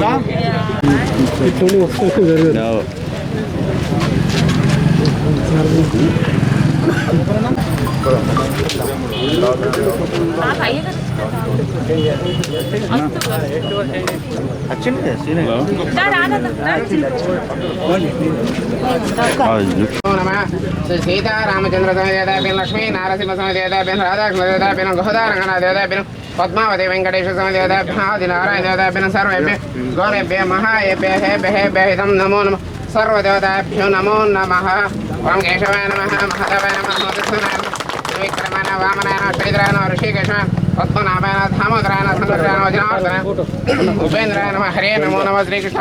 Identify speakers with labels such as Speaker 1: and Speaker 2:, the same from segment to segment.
Speaker 1: బావ రాండి
Speaker 2: గడ్డోడు మన అగ్గిట్లోనే తీసుకోవాలి ఇట్లుండి వస్తే జరగదు
Speaker 3: శ్రీ సీతారామచంద్ర సమేతాభిన్ లక్ష్మీ నారసింహ సమేతాభిన్ రాధాకృష్ణ దేవతాభిన్ గోదారంగణ దేవతాభిన్ पद्मावती वेंकटेश देवता सर्वेभ्यः गौरेभ्यः महायेभ्यः हेभ्यः इदं नमो नम। सर्वदेवताभ्यो नमो नम। ॐ केशवाय नम महादेवाय नमः विक्रमाय वामनाय श्रीधराय नमः ऋषिकेशाय
Speaker 1: उपेन्द्राय हरे नमो
Speaker 4: नम श्रीकृष्ण।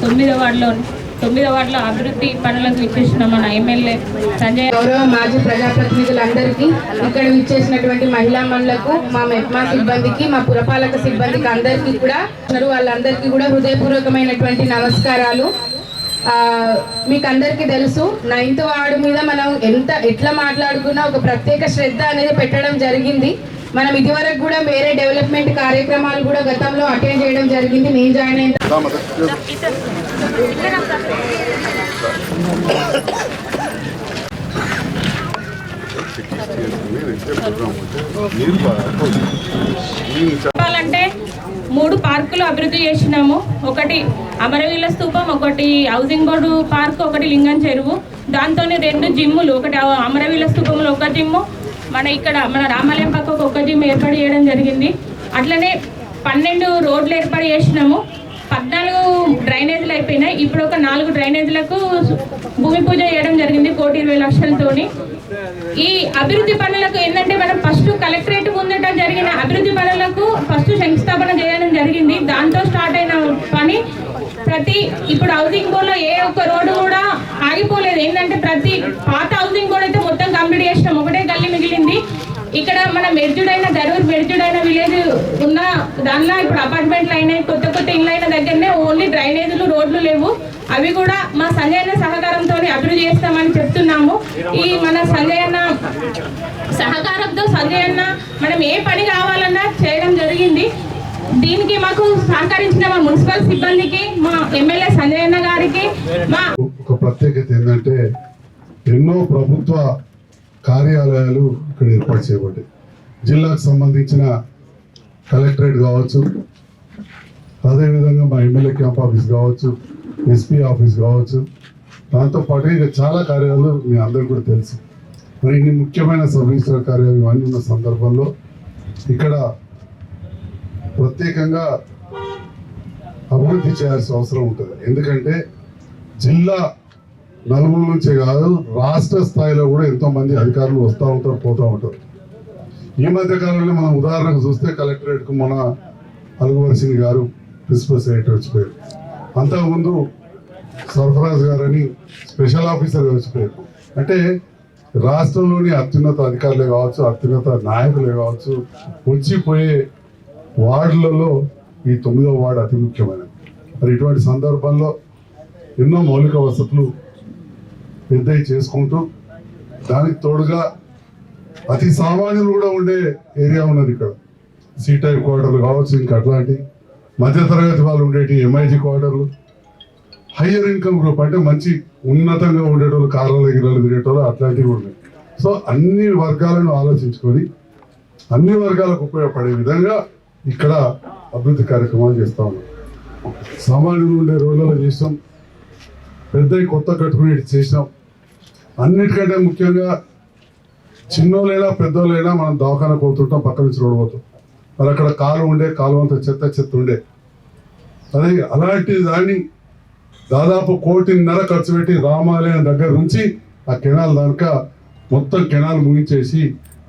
Speaker 1: తొమ్మిదో వార్డులో తొమ్మిదో వార్డులో అభివృద్ధి పనులకు ఇచ్చేసిన మన ఎమ్మెల్యే సంజయ్.
Speaker 5: గౌరవ మాజీ ప్రజాప్రతినిధులందరికీ ఇక్కడ విచ్చేసినటువంటి మహిళా మనులకు మా మెప్మా సిబ్బందికి మా పురపాలక సిబ్బందికి అందరికీ కూడా వాళ్ళందరికీ కూడా హృదయపూర్వకమైనటువంటి నమస్కారాలు. మీకు అందరికీ తెలుసు నైన్త్ వార్డు మీద మనం ఎంత ఎట్లా మాట్లాడుకున్నా ఒక ప్రత్యేక శ్రద్ధ అనేది పెట్టడం జరిగింది. మనం ఇదివరకు కూడా వేరే డెవలప్మెంట్ కార్యక్రమాలు కూడా గతంలో అటెండ్ చేయడం జరిగింది. నేను జాయిన్ అయిన
Speaker 1: చెప్పాలంటే మూడు పార్కులు అభివృద్ధి చేసినాము. ఒకటి అమరవీల స్తూపం ఒకటి హౌసింగ్ బోర్డు పార్క్ ఒకటి లింగం చెరువు. దాంతో రెండు జిమ్ములు ఒకటి అమరవీల స్తూపంలో ఒక జిమ్ము మన ఇక్కడ మన రామాలయం పక్కకు ఒక జిమ్ ఏర్పాటు చేయడం జరిగింది. అట్లనే పన్నెండు రోడ్లు ఏర్పాటు చేసినాము. పద్నాలుగు డ్రైనేజీలు అయిపోయినాయి. ఇప్పుడు ఒక నాలుగు డ్రైనేజీలకు భూమి పూజ చేయడం జరిగింది కోటి ఇరవై లక్షలతోని. ఈ అభివృద్ధి పనులకు ఏంటంటే మనం ఫస్ట్ కలెక్టరేట్ ముందట జరిగిన అభివృద్ధి పనులకు ఫస్ట్ శంకుస్థాపన చేయడం జరిగింది. దాంతో స్టార్ట్ అయిన పని ప్రతి ఇప్పుడు హౌసింగ్ బోర్డ్లో ఏ ఒక్క రోడ్డు కూడా ఆగిపోలేదు. ఏంటంటే ప్రతి పాత హౌసింగ్ బోర్డ్ అయితే మొత్తం కంప్లీట్ చేసినాం. ఒకటే గల్లి మిగిలింది. ఇక్కడ మన మెర్జుడైన దరూర్ మెర్జుడైన విలేజ్ ఉన్న దానిలో ఇప్పుడు అపార్ట్మెంట్లు అయినాయి కొత్త కొత్త ఇల్లు అయిన దగ్గరనే ఓన్లీ డ్రైనేజీలు రోడ్లు లేవు. అవి కూడా మా సంజయ్ అన్న సహకారంతో అభివృద్ధి చేస్తామని చెప్తున్నాము. ఈ మన సంజయ్ అన్న సహకారంతో సంజయ్ అన్న మనం ఏ పని కావాలన్నా చేయడం జరిగింది. దీనికి మాకు సహకరించిన మా మున్సిపల్ సిబ్బందికి మా ఎమ్మెల్యే సంజయ్ అన్న గారికి మా
Speaker 4: ఒక ప్రత్యేకత ఏంటంటే ఎన్నో ప్రభుత్వ కార్యాలయాలు ఇక్కడ ఏర్పాటు చేయబడ్డాయి. జిల్లాకు సంబంధించిన కలెక్టరేట్ కావచ్చు అదేవిధంగా మా ఎమ్మెల్యే క్యాంప్ ఆఫీస్ కావచ్చు ఎస్పీ ఆఫీస్ కావచ్చు. దాంతోపాటు ఇక చాలా కార్యాలు మీ అందరికీ కూడా తెలుసు. మరి ఇన్ని ముఖ్యమైన సబ్ రిజిస్టర్ కార్యాలయం ఇవన్నీ ఉన్న సందర్భంలో ఇక్కడ ప్రత్యేకంగా అభివృద్ధి చేయాల్సిన అవసరం ఉంటుంది. ఎందుకంటే జిల్లా నలుగురు నుంచే కాదు రాష్ట్ర స్థాయిలో కూడా ఎంతోమంది అధికారులు వస్తూ ఉంటారు పోతూ ఉంటారు. ఈ మధ్య కాలంలో మనం ఉదాహరణకు చూస్తే కలెక్టరేట్కు మన అలుగువర్సిని గారు ప్రిన్సిపల్ సెక్రటరీ వచ్చిపోయారు. అంతకుముందు సర్ఫరాజ్ గారని స్పెషల్ ఆఫీసర్ వచ్చిపోయారు అంటే రాష్ట్రంలోని అత్యున్నత అధికారులే కావచ్చు అత్యున్నత నాయకులే కావచ్చు వచ్చిపోయే వార్డులలో ఈ తొమ్మిదవ వార్డు అతి ముఖ్యమైనది. మరి ఇటువంటి సందర్భంలో ఎన్నో మౌలిక వసతులు పెద్దవి చేసుకుంటూ దానికి తోడుగా అతి సామాన్యులు కూడా ఉండే ఏరియా ఉన్నది ఇక్కడ. సి టైప్ క్వార్టర్లు కావచ్చు ఇంకా అట్లాంటి మధ్యతరగతి వాళ్ళు ఉండేటి ఎంఐజీ క్వార్టర్లు. హయ్యర్ ఇన్కమ్ గ్రూప్ అంటే మంచి ఉన్నతంగా ఉండేటోళ్ళు కార్లలో గిరాలు తిరిగేటోళ్ళు అట్లాంటివి ఉన్నాయి. సో అన్ని వర్గాలను ఆలోచించుకొని అన్ని వర్గాలకు ఉపయోగపడే విధంగా ఇక్కడ అభివృద్ధి కార్యక్రమాలు చేస్తా ఉన్నాం. సామాన్యులు ఉండే రోజులలో చేసాం పెద్ద కొత్త కట్టుకునేటి చేసాం అన్నిటికంటే ముఖ్యంగా చిన్నోళ్ళైనా పెద్దోళ్ళైనా మనం దవాఖాన పోతుంటాం పక్క నుంచి రోడ్డు పోతాం. మరి అక్కడ కాలు ఉండే కాలు అంత చెత్త చెత్త ఉండే. అదే అలాంటి దాన్ని దాదాపు కోటిన్నర ఖర్చు పెట్టి రామాలయం దగ్గర నుంచి ఆ కెనాల్ దానిక మొత్తం కెనాల్ ముగించేసి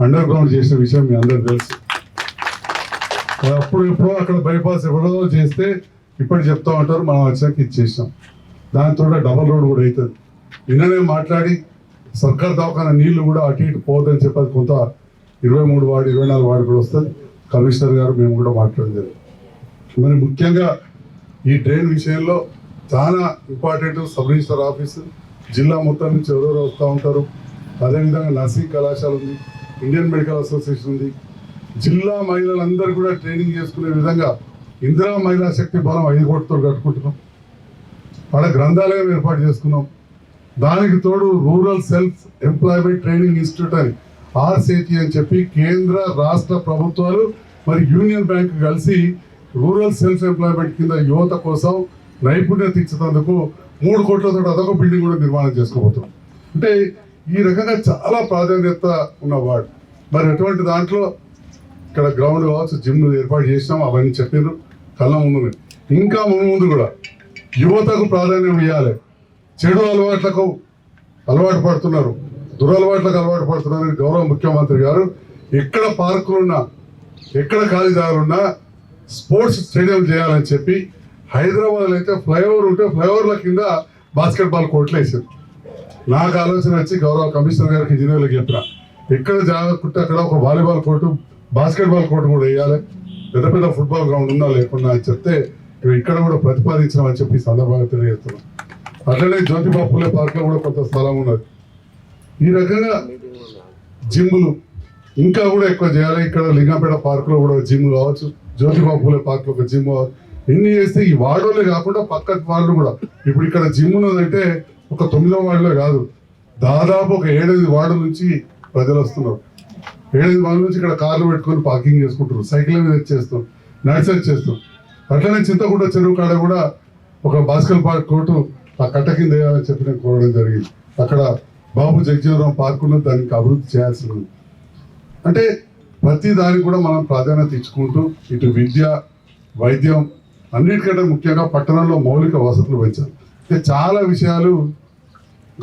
Speaker 4: అండర్ గ్రౌండ్ చేసిన విషయం మీ అందరికి తెలుసు. అప్పుడు ఇప్పుడు అక్కడ బైపాస్ ఎవరో చేస్తే ఇప్పుడు చెప్తా ఉంటారు మనం వచ్చాక ఇచ్చేసాం దాంతో డబల్ రోడ్ కూడా అవుతుంది నిన్ననే మాట్లాడి సర్కార్ దవాఖాన నీళ్ళు కూడా అటు ఇటు పోదని చెప్పేది కొంత ఇరవై మూడు వాడు ఇరవై నాలుగు వాడు కూడా వస్తుంది. కమిషనర్ గారు మేము కూడా మాట్లాడలేదు మరి ముఖ్యంగా ఈ ట్రైన్ విషయంలో చాలా ఇంపార్టెంట్ సబ్ రిజిస్టర్ ఆఫీసు జిల్లా మొత్తం నుంచి ఎవరెవరు వస్తూ ఉంటారు. అదేవిధంగా నర్సింగ్ కళాశాల ఉంది ఇండియన్ మెడికల్ అసోసియేషన్ ఉంది జిల్లా మహిళలందరూ కూడా ట్రైనింగ్ చేసుకునే విధంగా ఇందిరా మహిళా శక్తి బలం ఐదు కోట్లతో కట్టుకుంటున్నాం. వాళ్ళ గ్రంథాలయం ఏర్పాటు చేసుకున్నాం. దానికి తోడు rural self employment training institute అని ఆర్సేటి అని చెప్పి కేంద్ర రాష్ట్ర ప్రభుత్వాలు మరి యూనియన్ బ్యాంక్ కలిసి రూరల్ సెల్ఫ్ ఎంప్లాయ్మెంట్ కింద యువత కోసం నైపుణ్యత ఇచ్చేందుకు మూడు కోట్లతో అదొక బిల్డింగ్ కూడా నిర్మాణం చేసుకోబోతున్నాం. అంటే ఈ రకంగా చాలా ప్రాధాన్యత ఉన్న వార్డు మరి అటువంటి దాంట్లో ఇక్కడ గ్రౌండ్ కావచ్చు జిమ్ ఏర్పాటు చేసినాం అవన్నీ చెప్పిండ్రు కళ్ళ ముందు ఇంకా ముందు ముందు కూడా యువతకు ప్రాధాన్యం ఇవ్వాలి చెడు అలవాట్లకు అలవాటు పడుతున్నారు. దురలవాట్లకు అలవాటు పడుతున్నారని గౌరవ ముఖ్యమంత్రి గారు ఎక్కడ పార్కులున్నా ఎక్కడ ఖాళీ జాగాలున్నా స్పోర్ట్స్ స్టేడియం చేయాలని చెప్పి హైదరాబాద్లో అయితే ఫ్లైఓవర్ ఉంటే ఫ్లైఓవర్ల కింద బాస్కెట్బాల్ కోర్టులు వేసారు. నాకు ఆలోచన వచ్చి గౌరవ కమిషనర్ గారికి ఇంజనీర్లకు చెప్పిన ఎక్కడ జాగ్రత్త అక్కడ ఒక వాలీబాల్ కోర్టు బాస్కెట్బాల్ కోర్టు కూడా వేయాలి. పెద్ద పెద్ద ఫుట్బాల్ గ్రౌండ్ ఉన్నా లేకున్నా అని చెప్తే ఇక్కడ కూడా ప్రతిపాదించామని చెప్పి సందర్భంగా తెలియజేస్తున్నాం. అట్లనే జ్యోతిబా పూలే పార్క్లో కూడా కొంత స్థలం ఉన్నది. ఈ రకంగా జిమ్లు ఇంకా కూడా ఎక్కువ చేయాలి. ఇక్కడ లింగంపేట పార్క్లో కూడా జిమ్ కావచ్చు. జ్యోతిబా పూలే పార్క్లో ఒక జిమ్ కావచ్చు. ఇన్ని చేస్తే ఈ వార్డులే కాకుండా పక్క వార్డు కూడా ఇప్పుడు ఇక్కడ జిమ్ ఉన్నదంటే ఒక తొమ్మిదో వార్డులో కాదు. దాదాపు ఒక ఏడెనిమిది వార్డు నుంచి ప్రజలు వస్తున్నారు. ఏడు వాళ్ళ నుంచి ఇక్కడ కార్లు పెట్టుకొని పార్కింగ్ చేసుకుంటారు. సైకిల్ మీద వచ్చేస్తాం నడిచి వచ్చేస్తాం. అట్లనే చింతకుంట చెరువు కాడ కూడా ఒక బాస్కల్ పార్క్ కోర్టు ఆ కట్ట కింద వేయాలని చెప్పి నేను కోరడం జరిగింది. అక్కడ బాబు జగజీవనరాం పార్క్ ఉన్నది. దానికి అభివృద్ధి చేయాల్సి ఉంది. అంటే ప్రతి దానికి కూడా మనం ప్రాధాన్యత ఇచ్చుకుంటూ ఇటు విద్య వైద్యం అన్నిటికంటే ముఖ్యంగా పట్టణంలో మౌలిక వసతులు పెంచాలి. అంటే చాలా విషయాలు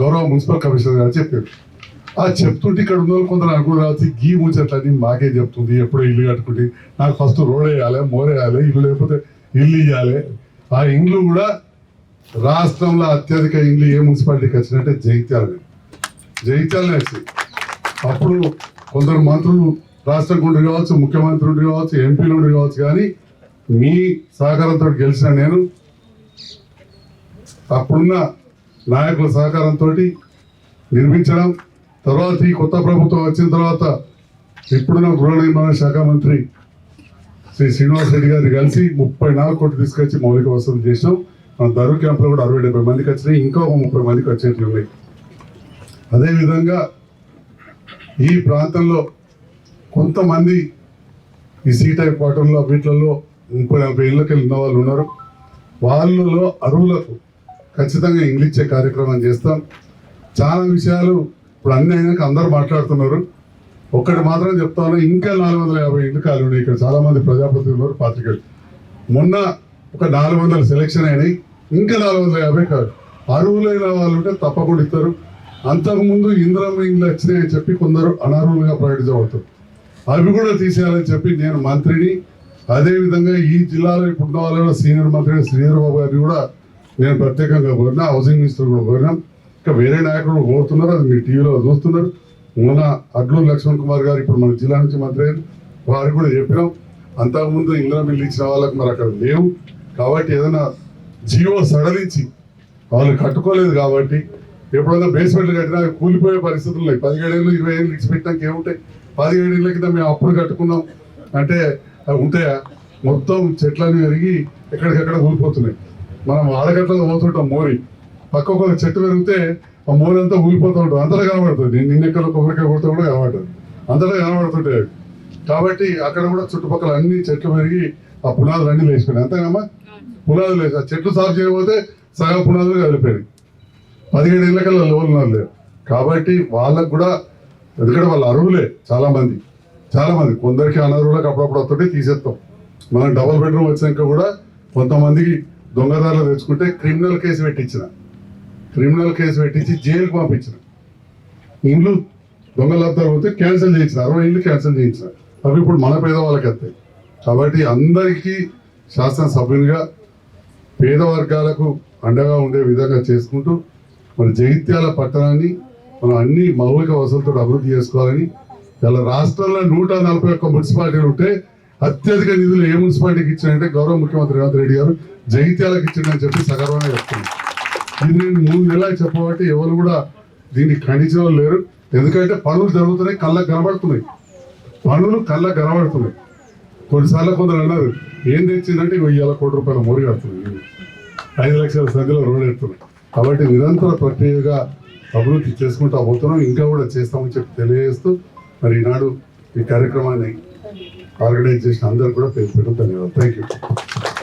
Speaker 4: గౌరవ మున్సిపల్ కమిషనర్ గారు చెప్పారు. ఆ చెప్తుంటే ఇక్కడ ఉన్న వాళ్ళు కొందరు అనుకుని రావచ్చు గీ ముచ్చట్లని మాకే చెప్తుంది ఎప్పుడో ఇల్లు కట్టుకుంటే. నాకు ఫస్ట్ రోడ్ వేయాలి మోర్ వేయాలి ఇల్లు లేకపోతే ఇల్లు ఇవ్వాలి ఆ ఇండ్లు కూడా రాష్ట్రంలో అత్యధిక ఇండ్లు ఏ మున్సిపాలిటీకి వచ్చినట్టే జైత్యాలని జగిత్యాలనే వచ్చింది అప్పుడు కొందరు మంత్రులు రాష్ట్రం ఉండి కావచ్చు ముఖ్యమంత్రి ఉండి కావచ్చు ఎంపీలు ఉండి కావచ్చు కానీ మీ సహకారంతో గెలిచిన నేను. అప్పుడున్న నాయకుల సహకారంతో నిర్మించడం తర్వాత ఈ కొత్త ప్రభుత్వం వచ్చిన తర్వాత ఇప్పుడున్న గృహ నిర్మాణ శాఖ మంత్రి శ్రీ శ్రీనివాస్ రెడ్డి గారిని కలిసి ముప్పై నాలుగు కోట్లు తీసుకొచ్చి మౌలిక వసతులు చేసినాం. మన దరు క్యాంపులో కూడా అరవై డెబ్బై మందికి వచ్చినాయి. ఇంకా ఒక ముప్పై మందికి వచ్చేట్లు ఉన్నాయి. అదేవిధంగా ఈ ప్రాంతంలో కొంతమంది ఈ సీ టైప్ వాటర్లో వీటిలలో ముప్పై నలభై ఇళ్ళకి ఉన్న వాళ్ళు ఉన్నారు. వాళ్ళలో అరువులకు ఖచ్చితంగా ఇంగ్లీష్ కార్యక్రమం చేస్తాం. చాలా విషయాలు ఇప్పుడు అన్ని అయినాక అందరూ మాట్లాడుతున్నారు. ఒక్కటి మాత్రం చెప్తాను ఇంకా నాలుగు వందల యాభై ఎన్నికలు ఉన్నాయి. ఇక్కడ చాలామంది ప్రజాప్రతినిధులు ఉన్నారు పాత్రికేయులు మొన్న ఒక నాలుగు వందల సెలెక్షన్ అయినాయి ఇంకా నాలుగు వందల యాభై కాదు అర్హులైన వాళ్ళు ఉంటే తప్పకుండా ఇస్తారు. అంతకుముందు ఇంద్రం ఇండ్లు వచ్చినాయని చెప్పి కొందరు అనర్హులుగా ప్రకటించబడతారు అవి కూడా తీసేయాలని చెప్పి నేను మంత్రిని అదేవిధంగా ఈ జిల్లాలో ఇప్పుడున్న వాళ్ళ సీనియర్ మంత్రి శ్రీధర్ బాబు గారిని కూడా నేను ప్రత్యేకంగా కోరినా హౌసింగ్ మినిస్టర్ కూడా కోరినాం. ఇంకా వేరే నాయకులు కోరుతున్నారు అది మీ టీవీలో చూస్తున్నారు. మొన్న అడ్లూరు లక్ష్మణ్ కుమార్ గారు ఇప్పుడు మన జిల్లా నుంచి మంత్రి అయ్యారు. వారికి కూడా చెప్పినాం. అంతకుముందు ఇందిరా మిల్లు ఇచ్చిన వాళ్ళకి మరి అక్కడ లేవు. కాబట్టి ఏదైనా జియో సడలించి వాళ్ళు కట్టుకోలేదు కాబట్టి ఎప్పుడైనా బేస్మెంట్లు కట్టినా కూలిపోయే పరిస్థితులు ఉన్నాయి. పదిహేడు ఏళ్ళు ఇరవై ఏళ్ళు ఇచ్చిపెట్టినాక ఏముంటాయి? పదిహేడు ఏళ్ళ కింద మేము అప్పుడు కట్టుకున్నాం. అంటే అవి ఉంటాయా? మొత్తం చెట్లన్నీ పెరిగి ఎక్కడికెక్కడ కూలిపోతున్నాయి మనం ఆడగట్లలో పోతుంటాం మోరీ. పక్క ఒక చెట్టు పెరిగితే ఆ మోరి అంతా ఊగిపోతూ ఉంటుంది. అంతటా కనబడుతుంది. నేను నిన్నెక్కడ కొబ్బరికాయ కొడితే కూడా కనబడుతుంది అంతటా కనబడుతుంటాయి. కాబట్టి అక్కడ కూడా చుట్టుపక్కల అన్ని చెట్లు పెరిగి ఆ పునాదులు అన్ని లేచిపోయినాయి అంతేనమ్మా పునాదులు లేచి ఆ చెట్లు సాగు చేయకపోతే సగం పునాదులు కలిపోయినాయి పదిహేడు ఏళ్ళకల్లా లోన్ లేరు. కాబట్టి వాళ్ళకు కూడా ఎందుకంటే వాళ్ళు అర్హులే చాలా మంది చాలా మంది కొందరికి అనర్హులకు అప్పుడప్పుడు వస్తుంటే తీసేస్తాం. మనం డబుల్ బెడ్రూమ్ వచ్చాక కూడా కొంతమందికి దొంగదారులు తెచ్చుకుంటే క్రిమినల్ కేసు పెట్టించిన. క్రిమినల్ కేసు పెట్టించి జైలుకి పంపించిన. ఇండ్లు దొంగ లబ్ధాలు పోతే క్యాన్సిల్ చేయించిన. అరవై ఇండ్లు క్యాన్సిల్ చేయించిన. అవి ఇప్పుడు మన పేదవాళ్ళకి వస్తాయి కాబట్టి అందరికీ శాసనసభ్యునిగా పేద వర్గాలకు అండగా ఉండే విధంగా చేసుకుంటూ మన జగిత్యాల పట్టణాన్ని మనం అన్ని మౌలిక వసతులతో అభివృద్ధి చేసుకోవాలని ఇలా రాష్ట్రంలో నూట నలభై ఒక్క మున్సిపాలిటీలు ఉంటే అత్యధిక నిధులు ఏ మున్సిపాలిటీకి ఇచ్చారంటే గౌరవ ముఖ్యమంత్రి రేవంత్ రెడ్డి గారు జగిత్యాలకు ఇచ్చిండని చెప్పి సగర్వంగా చెప్తున్నాను దీన్ని మూడు నెలలు చెప్పబట్టి ఎవరు కూడా దీన్ని ఖండించడం లేరు. ఎందుకంటే పనులు జరుగుతున్నాయి కళ్ళకు కనబడుతున్నాయి. పనులు కళ్ళకు కనబడుతున్నాయి. కొన్నిసార్లు కొందరు అన్నారు ఏం తెచ్చిందంటే ఇగో ఇవాళ కోటి రూపాయల మోరి కడుతుంది ఐదు లక్షల సంఖ్యలో రోడ్ ఎడుతున్నాయి. కాబట్టి నిరంతర ప్రక్రియగా అభివృద్ధి చేసుకుంటా పోతున్నాం. ఇంకా కూడా చేస్తామని చెప్పి తెలియజేస్తూ మరి ఈనాడు ఈ కార్యక్రమాన్ని ఆర్గనైజ్ చేసిన అందరూ కూడా పేరు పెట్టడం ధన్యవాదాలు. Thank you